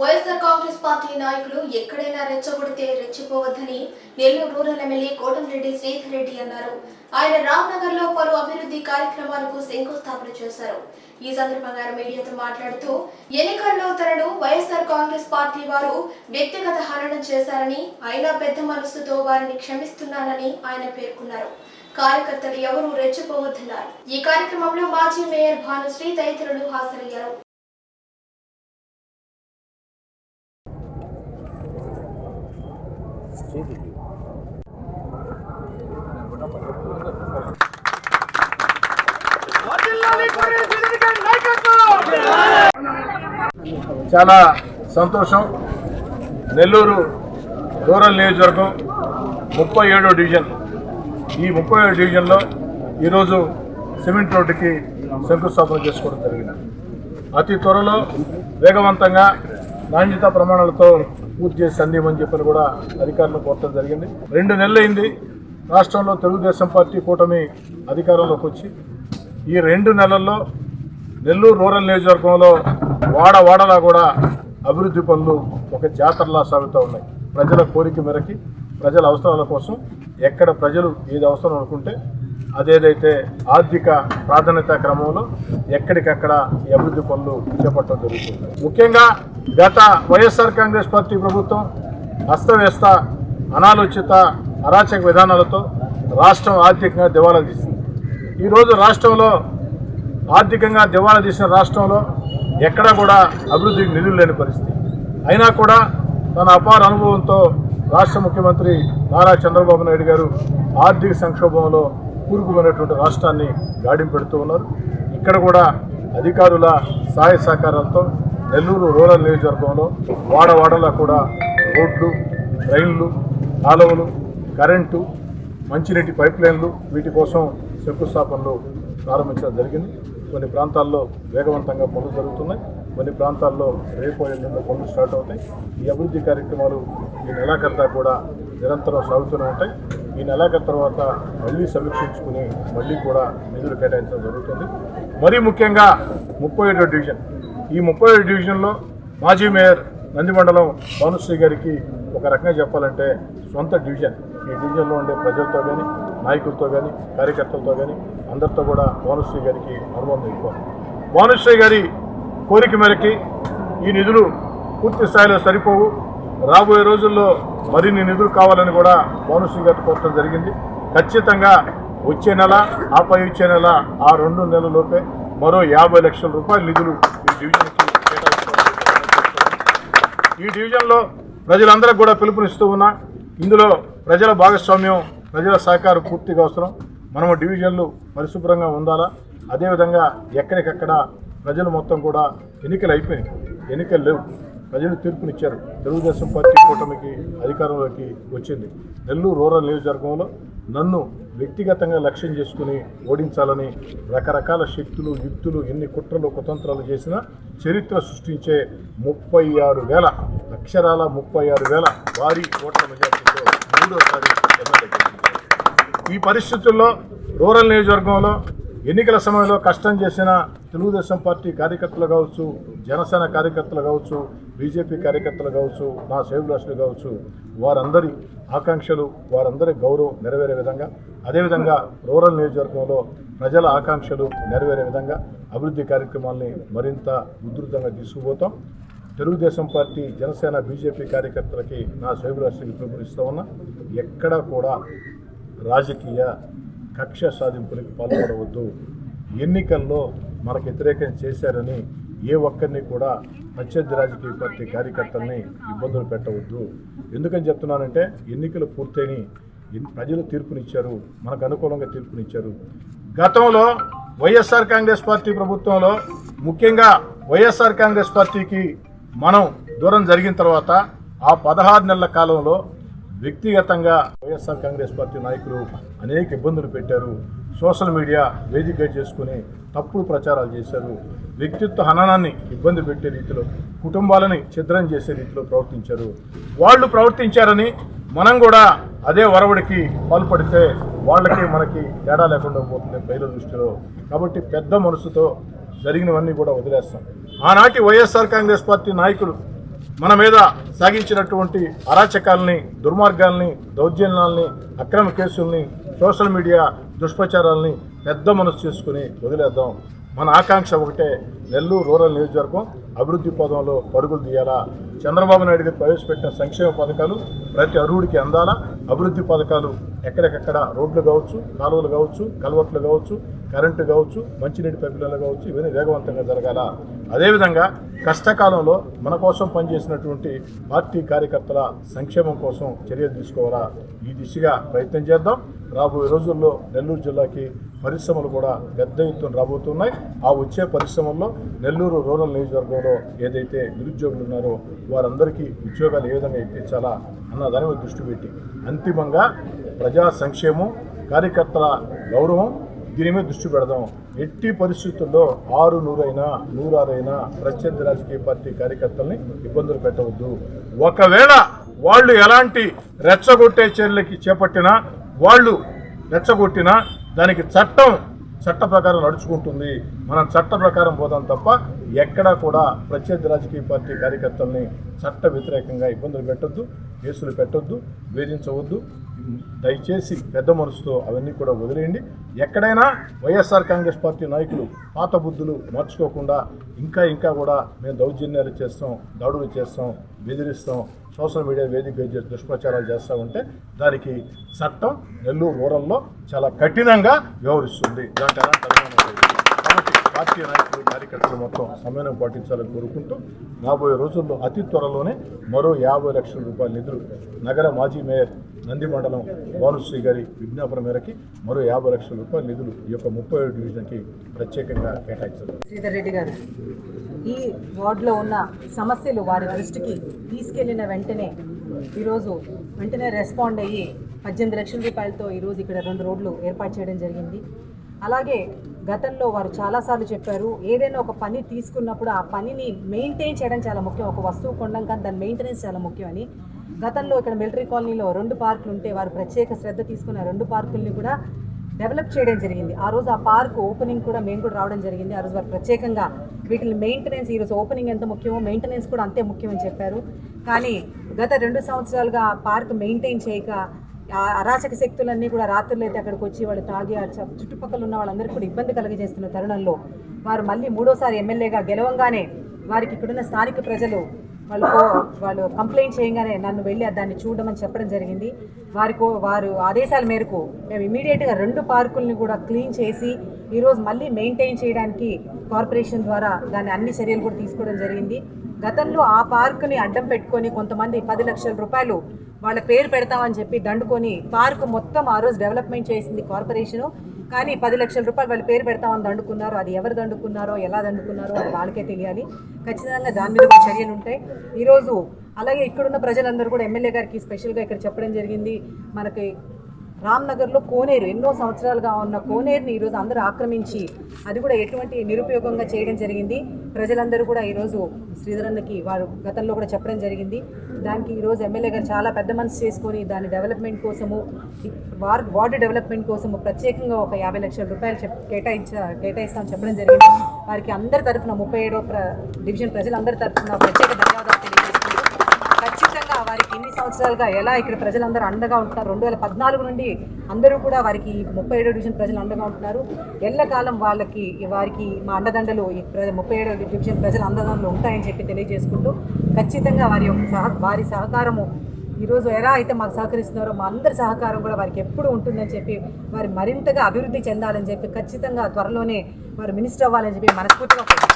YSR Congress party నాయకులు ఎక్కడైనా రెచ్చగొడితే రెచ్చిపోవద్దని నెల్లూరు రూరల్ ఎమ్మెల్యే కోటంరెడ్డి శ్రీధర్ రెడ్డి అన్నారు. ఆయన రామ్నగర్లో పలు అభివృద్ధి కార్యక్రమాలకు శంకుస్థాపన చేశారు. ఈ సందర్భంగా మీడియాతో మాట్లాడుతూ ఎన్నికల్లో తనను వైఎస్ఆర్ కాంగ్రెస్ పార్టీ వారు వ్యక్తిగత హననం చేశారని అయినా పెద్ద మనస్సుతో వారిని క్షమిస్తున్నానని ఆయన పేర్కొన్నారు. కార్యకర్తలు ఎవరూ రెచ్చిపోవద్దన్నారు. ఈ కార్యక్రమంలో మాజీ మేయర్ భానుశ్రీ తదితరులు హాజరయ్యారు. చాలా సంతోషం. నెల్లూరు రూరల్ నియోజకవర్గం ముప్పై ఏడో డివిజన్. ఈ ముప్పై ఏడు డివిజన్లో ఈరోజు సిమెంట్ రోడ్డుకి శంకుస్థాపన చేసుకోవడం జరిగింది. అతి త్వరలో వేగవంతంగా నాణ్యత ప్రమాణాలతో పూర్తి చేసి సందేమని చెప్పని కూడా అధికారులను కోరటం జరిగింది. రెండు నెలలైంది. రాష్ట్రంలో తెలుగుదేశం పార్టీ కూటమి అధికారంలోకి వచ్చి ఈ రెండు నెలల్లో నెల్లూరు రూరల్ నియోజకవర్గంలో వాడ వాడలా కూడా అభివృద్ధి పనులు ఒక జాతరలా సాగుతూ ఉన్నాయి. ప్రజల కోరిక మేరకి ప్రజల అవసరాల కోసం ఎక్కడ ప్రజలు ఏది అవసరం అనుకుంటే అదేదైతే ఆర్థిక ప్రాధాన్యత క్రమంలో ఎక్కడికక్కడ అభివృద్ధి పనులు చేపట్టడం జరుగుతుంది. ముఖ్యంగా గత వైఎస్ఆర్ కాంగ్రెస్ పార్టీ ప్రభుత్వం అస్తవ్యస్త అనాలోచిత అరాచక విధానాలతో రాష్ట్రం ఆర్థికంగా దివాలా తీసింది. ఈరోజు రాష్ట్రంలో ఆర్థికంగా దివాలా తీసిన రాష్ట్రంలో ఎక్కడా కూడా అభివృద్ధికి నిధులు లేని పరిస్థితి. అయినా కూడా తన అపార అనుభవంతో రాష్ట్ర ముఖ్యమంత్రి నారా చంద్రబాబు నాయుడు గారు ఆర్థిక సంక్షోభంలో కూరుకుపోయినటువంటి రాష్ట్రాన్ని గాడిం పెడుతూ ఉన్నారు. ఇక్కడ కూడా అధికారుల సహాయ సహకారాలతో నెల్లూరు రూరల్ నియోజకవర్గంలో వాడవాడలా కూడా రోడ్లు రైళ్ళు కాలువలు కరెంటు మంచినీటి పైప్ లైన్లు వీటి కోసం శంకుస్థాపనలు ప్రారంభించడం జరిగింది. కొన్ని ప్రాంతాల్లో వేగవంతంగా పనులు జరుగుతున్నాయి. కొన్ని ప్రాంతాల్లో రేపు ఎల్లుండి పనులు స్టార్ట్ అవుతాయి. ఈ అభివృద్ధి కార్యక్రమాలు ఈ నెలాఖరుదా కూడా నిరంతరం సాగుతూనే ఉంటాయి. ఈ నెలాఖరు తర్వాత మళ్ళీ సమీక్షించుకుని మళ్ళీ కూడా నిధులు కేటాయించడం జరుగుతుంది. మరీ ముఖ్యంగా ముప్పై ఏడో డివిజన్. ఈ ముప్పై ఏడు డివిజన్లో మాజీ మేయర్ నందిమండలం భానుశ్రీ గారికి ఒక రకంగా చెప్పాలంటే సొంత డివిజన్. ఈ డివిజన్లో ఉండే ప్రజలతో కానీ నాయకులతో కానీ కార్యకర్తలతో కానీ అందరితో కూడా భానుశ్రీ గారికి అనుబంధం ఎక్కువ. భానుశ్రీ గారి కోరిక మేరకి ఈ నిధులు పూర్తి స్థాయిలో సరిపోవు. రాబోయే రోజుల్లో మరిన్ని నిధులు కావాలని కూడా భానుశ్రీ గారితో కోరటం జరిగింది. ఖచ్చితంగా వచ్చే నెల ఆపై వచ్చే నెల ఆ రెండు నెలలలోపే మరో యాభై లక్షల రూపాయల నిధులు ఈ డివిజన్కి ఈ డివిజన్లో ప్రజలందరికీ కూడా పిలుపునిస్తూ ఉన్నా ఇందులో ప్రజల భాగస్వామ్యం ప్రజల సహకారం పూర్తిగా అవసరం. మనము డివిజన్లు పరిశుభ్రంగా ఉండాలా? అదేవిధంగా ఎక్కడికక్కడ ప్రజలు మొత్తం కూడా ఎన్నికలు అయిపోయినాయి. ఎన్నికలు లేవు. ప్రజలు తీర్పునిచ్చారు. తెలుగుదేశం పార్టీ కూటమికి అధికారంలోకి వచ్చింది. నెల్లూరు రూరల్ నియోజకవర్గంలో నన్ను వ్యక్తిగతంగా లక్ష్యం చేసుకుని ఓడించాలని రకరకాల శక్తులు యుక్తులు ఎన్ని కుట్రలు కుతంత్రాలు చేసినా చరిత్ర సృష్టించే ముప్పై ఆరు వేల అక్షరాల ముప్పై ఆరు వేల భారీ ఓట్ల మెజార్టీతో మూడోసారి ఈ పరిస్థితుల్లో రూరల్ నియోజకవర్గంలో ఎన్నికల సమయంలో కష్టం చేసిన తెలుగుదేశం పార్టీ కార్యకర్తలు కావచ్చు జనసేన కార్యకర్తలు కావచ్చు బీజేపీ కార్యకర్తలు కావచ్చు నా సేవలాసులు కావచ్చు వారందరి ఆకాంక్షలు వారందరి గౌరవం నెరవేరే విధంగా అదేవిధంగా రూరల్ నియోజకవర్గంలో ప్రజల ఆకాంక్షలు నెరవేరే విధంగా అభివృద్ధి కార్యక్రమాల్ని మరింత ఉధృతంగా తీసుకుపోతాం. తెలుగుదేశం పార్టీ జనసేన బీజేపీ కార్యకర్తలకి నా సేవలాసులకి పిలుపునిస్తూ ఉన్నా ఎక్కడా కూడా రాజకీయ కక్ష సాధింపులకు పాల్పడవద్దు. ఎన్నికల్లో మనకు వ్యతిరేకం చేశారని ఏ ఒక్కరిని కూడా ప్రత్యర్థి రాజకీయ పార్టీ కార్యకర్తల్ని ఇబ్బందులు పెట్టవద్దు. ఎందుకని చెప్తున్నానంటే ఎన్నికలు పూర్తయిని ప్రజలు తీర్పునిచ్చారు. మనకు అనుకూలంగా తీర్పునిచ్చారు. గతంలో వైఎస్ఆర్ కాంగ్రెస్ పార్టీ ప్రభుత్వంలో ముఖ్యంగా వైఎస్ఆర్ కాంగ్రెస్ పార్టీకి మనం దూరం జరిగిన తర్వాత ఆ పదహారు నెలల కాలంలో వ్యక్తిగతంగా వైఎస్ఆర్ కాంగ్రెస్ పార్టీ నాయకులు అనేక ఇబ్బందులు పెట్టారు. సోషల్ మీడియా వేదిక చేసుకుని తప్పుడు ప్రచారాలు చేశారు. వ్యక్తిత్వ హననాన్ని ఇబ్బంది పెట్టే రీతిలో కుటుంబాలని ఛిద్రం చేసే రీతిలో ప్రవర్తించారు. వాళ్ళు ప్రవర్తించారని మనం కూడా అదే వరవడికి పాల్పడితే వాళ్ళకి మనకి తేడా లేకుండా పోతుంది ప్రజల దృష్టిలో. కాబట్టి పెద్ద మనసుతో జరిగినవన్నీ కూడా వదిలేస్తాం. ఆనాటి వైఎస్ఆర్ కాంగ్రెస్ పార్టీ నాయకులు మన మీద సాగించినటువంటి అరాచకాలని దుర్మార్గాల్ని దౌర్జన్యాల్ని అక్రమ కేసుల్ని సోషల్ మీడియా దుష్ప్రచారాలని పెద్ద మనసు చేసుకుని వదిలేద్దాం. మన ఆకాంక్ష ఒకటే నెల్లూరు రూరల్ నియోజకవర్గం అభివృద్ధి పదంలో పరుగులు తీయాలా? చంద్రబాబు నాయుడు గారు ప్రవేశపెట్టిన సంక్షేమ పథకాలు ప్రతి అర్హుడికి అందాలా? అభివృద్ధి పథకాలు ఎక్కడికక్కడ రోడ్లు కావచ్చు కాలువలు కావచ్చు కలవట్లు కావచ్చు కరెంటు కావచ్చు మంచినీటి పైపులు కావచ్చు ఇవన్నీ వేగవంతంగా జరగాల? అదేవిధంగా కష్టకాలంలో మన కోసం పనిచేసినటువంటి పార్టీ కార్యకర్తల సంక్షేమం కోసం చర్యలు తీసుకోవాలా? ఈ దిశగా ప్రయత్నం చేద్దాం. రాబోయే రోజుల్లో నెల్లూరు జిల్లాకి పరిశ్రమలు కూడా పెద్ద ఎత్తున రాబోతున్నాయి. ఆ వచ్చే పరిశ్రమల్లో నెల్లూరు రూరల్ నియోజకవర్గంలో ఏదైతే నిరుద్యోగులు ఉన్నారో వారందరికీ ఉద్యోగాలు ఏ విధంగా ఇప్పించాలా అన్న దాని మీద దృష్టి పెట్టి అంతిమంగా ప్రజా సంక్షేమం కార్యకర్తల గౌరవం దీని మీద దృష్టి పెడదాం. ఎట్టి పరిస్థితుల్లో ఆరు నూరైనా నూరారైనా ప్రత్యర్థి రాజకీయ పార్టీ కార్యకర్తల్ని ఇబ్బందులు పెట్టవద్దు. ఒకవేళ వాళ్ళు ఎలాంటి రెచ్చగొట్టే చర్యలకి చేపట్టినా వాళ్ళు రెచ్చగొట్టినా దానికి చట్టం చట్ట ప్రకారం నడుచుకుంటుంది. మనం చట్ట ప్రకారం పోదాం తప్ప ఎక్కడా కూడా ప్రత్యర్థి రాజకీయ పార్టీ కార్యకర్తల్ని చట్ట వ్యతిరేకంగా ఇబ్బందులు పెట్టొద్దు కేసులు పెట్టొద్దు వేధించవద్దు. దయచేసి పెద్ద మనసుతో అవన్నీ కూడా వదిలేయండి. ఎక్కడైనా వైఎస్ఆర్ కాంగ్రెస్ పార్టీ నాయకులు పాత బుద్ధులు మార్చుకోకుండా ఇంకా ఇంకా కూడా మేము దౌర్జన్యాలు చేస్తాం దాడులు చేస్తాం బెదిరిస్తాం సోషల్ మీడియా వేదిక దుష్ప్రచారాలు చేస్తూ ఉంటే దానికి చట్టం నెల్లూరు రూరల్లో చాలా కఠినంగా వ్యవహరిస్తుంది. దాంట్లో ఎలాంటి అనుమానం లేదు. కాబట్టి పార్టీ నాయకులు కార్యకర్తలు మొత్తం సమన్వయం పాటించాలని కోరుకుంటూ రాబోయే రోజుల్లో అతి త్వరలోనే మరో యాభై లక్షల రూపాయల నిధులు నగర మాజీ మేయర్ నంది మండలం భానుశ్రీ గారి విజ్ఞాపన మేరకి మరో యాభై లక్షల రూపాయల నిధులు ఈ యొక్క ముప్పై ఏడు డివిజన్కి ప్రత్యేకంగా కేటాయించారు. శ్రీధర్ రెడ్డి గారు ఈ వార్డులో ఉన్న సమస్యలు వారి దృష్టికి తీసుకెళ్ళిన వెంటనే ఈరోజు వెంటనే రెస్పాండ్ అయ్యి పద్దెనిమిది లక్షల రూపాయలతో ఈరోజు ఇక్కడ రెండు రోడ్లు ఏర్పాటు చేయడం జరిగింది. అలాగే గతంలో వారు చాలాసార్లు చెప్పారు ఏదైనా ఒక పని తీసుకున్నప్పుడు ఆ పనిని మెయింటైన్ చేయడం చాలా ముఖ్యం. ఒక వస్తువు కొనడం కానీ దాని మెయింటెనెన్స్ చాలా ముఖ్యం అని. గతంలో ఇక్కడ మిలిటరీ కాలనీలో రెండు పార్కులు ఉంటే వారు ప్రత్యేక శ్రద్ధ తీసుకున్న రెండు పార్కుల్ని కూడా డెవలప్ చేయడం జరిగింది. ఆ రోజు ఆ పార్క్ ఓపెనింగ్ కూడా మేము కూడా రావడం జరిగింది. ఆ రోజు వారు ప్రత్యేకంగా వీటిని మెయింటెనెన్స్ ఈరోజు ఓపెనింగ్ ఎంత ముఖ్యమో మెయింటెనెన్స్ కూడా అంతే ముఖ్యమని చెప్పారు. కానీ గత రెండు సంవత్సరాలుగా ఆ పార్క్ మెయింటైన్ చేయక అరాచక శక్తులన్నీ కూడా రాత్రులు అయితే అక్కడికి వచ్చి వాళ్ళు తాగి చుట్టుపక్కల ఉన్న వాళ్ళందరికీ కూడా ఇబ్బంది కలిగజేస్తున్న తరుణంలో వారు మళ్ళీ మూడోసారి ఎమ్మెల్యేగా గెలవంగానే వారికి ఇక్కడున్న స్థానిక ప్రజలు వాళ్ళు వాళ్ళు కంప్లైంట్ చేయగానే నన్ను వెళ్ళి దాన్ని చూడమని చెప్పడం జరిగింది. వారికో వారు ఆదేశాల మేరకు మేము ఇమీడియట్గా రెండు పార్కుల్ని కూడా క్లీన్ చేసి ఈరోజు మళ్ళీ మెయింటైన్ చేయడానికి కార్పొరేషన్ ద్వారా దాన్ని అన్ని చర్యలు కూడా తీసుకోవడం జరిగింది. గతంలో ఆ పార్కుని అడ్డం పెట్టుకొని కొంతమంది పది లక్షల రూపాయలు వాళ్ళ పేరు పెడతామని చెప్పి దండుకొని పార్క్ మొత్తం ఆ రోజు డెవలప్మెంట్ చేసింది కార్పొరేషను. కానీ పది లక్షల రూపాయలు వాళ్ళ పేరు పెడతామని దండుకున్నారు అది ఎవరు దండుకున్నారో ఎలా దండుకున్నారో అది వాళ్ళకే తెలియాలి. ఖచ్చితంగా దాని మీద చర్యలు ఉంటాయి. ఈరోజు అలాగే ఇక్కడున్న ప్రజలందరూ కూడా ఎమ్మెల్యే గారికి స్పెషల్గా ఇక్కడ చెప్పడం జరిగింది. మనకి రామ్నగర్లో కోనేరు ఎన్నో సంవత్సరాలుగా ఉన్న కోనేరుని ఈరోజు అందరూ ఆక్రమించి అది కూడా ఎటువంటి నిరుపయోగంగా చేయడం జరిగింది. ప్రజలందరూ కూడా ఈరోజు శ్రీధరన్నకి వారు గతంలో కూడా చెప్పడం జరిగింది. దానికి ఈరోజు ఎమ్మెల్యే గారు చాలా పెద్ద మనసు చేసుకొని దాని డెవలప్మెంట్ కోసము వార్ వార్డు డెవలప్మెంట్ కోసము ప్రత్యేకంగా ఒక యాభై లక్షల రూపాయలు చెప్ కేటాయించ కేటాయిస్తామని చెప్పడం జరిగింది. వారికి అందరి తరఫున ముప్పై ఏడో ప్ర డివిజన్ ప్రజలందరి తరఫున ప్రత్యేక ధన్యవాదాలు తెలియజేసుకుంటూ ఖచ్చితంగా వారికి ఇన్ని సంవత్సరాలుగా ఎలా ఇక్కడ ప్రజలందరూ అండగా ఉంటున్నారు? రెండు వేల పద్నాలుగు నుండి అందరూ కూడా వారికి ముప్పై ఏడో డివిజన్ ప్రజలు అండగా ఉంటున్నారు. ఎల్లకాలం వాళ్ళకి వారికి మా అండదండలు ఈ ముప్పై ఏడో డివిజన్ ప్రజల అండదండలు ఉంటాయని చెప్పి తెలియజేసుకుంటూ ఖచ్చితంగా వారి యొక్క సహ వారి సహకారము ఈరోజు ఎలా అయితే మాకు సహకరిస్తున్నారో మా అందరి సహకారం కూడా వారికి ఎప్పుడు ఉంటుందని చెప్పి వారు మరింతగా అభివృద్ధి చెందాలని చెప్పి ఖచ్చితంగా త్వరలోనే వారు మినిస్టర్ అవ్వాలని చెప్పి మనస్ఫూర్తిగా